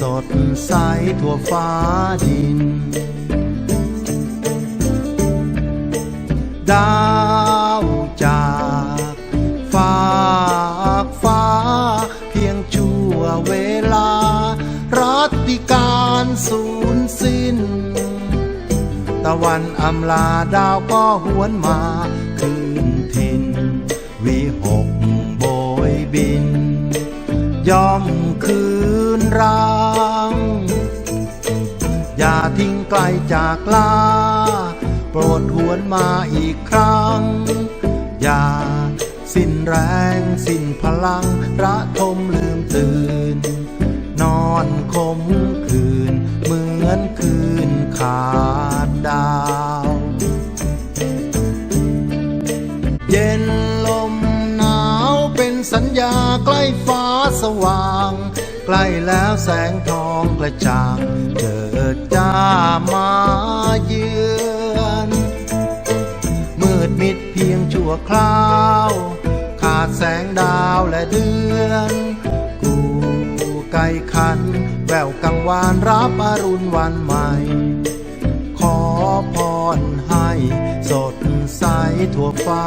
สดใสทั่วฟ้าดิน ดาวจากฟากฟ้า เพียงชั่วเวลา รัตติการสูญสิ้น ตะวันอำลาดาวก็หวนมาคืนทิน วิหกโบยบิน ย่อมคืนรัง อย่าทิ้งไกลจากลา โปรดหวนมาอีกครั้ง อย่าสิ้นแรงสิ้นพลังระทมลืมตื่น นอนคมคืน เหมือนคืนขาดดาว เย็นลมหนาวเป็นสัญญาใกล้ฟ้าสว่าง ใกล้แล้วแสงทองกระจ่างเจิ ดจ้ามาเยือนมืดมิดเพียงชั่วคราว ขาดแสงดาวและเดือน กูไก่ขัน แววกังวานรับอรุณวันใหม่ ขอพรให้สดใสทั่วฟ้า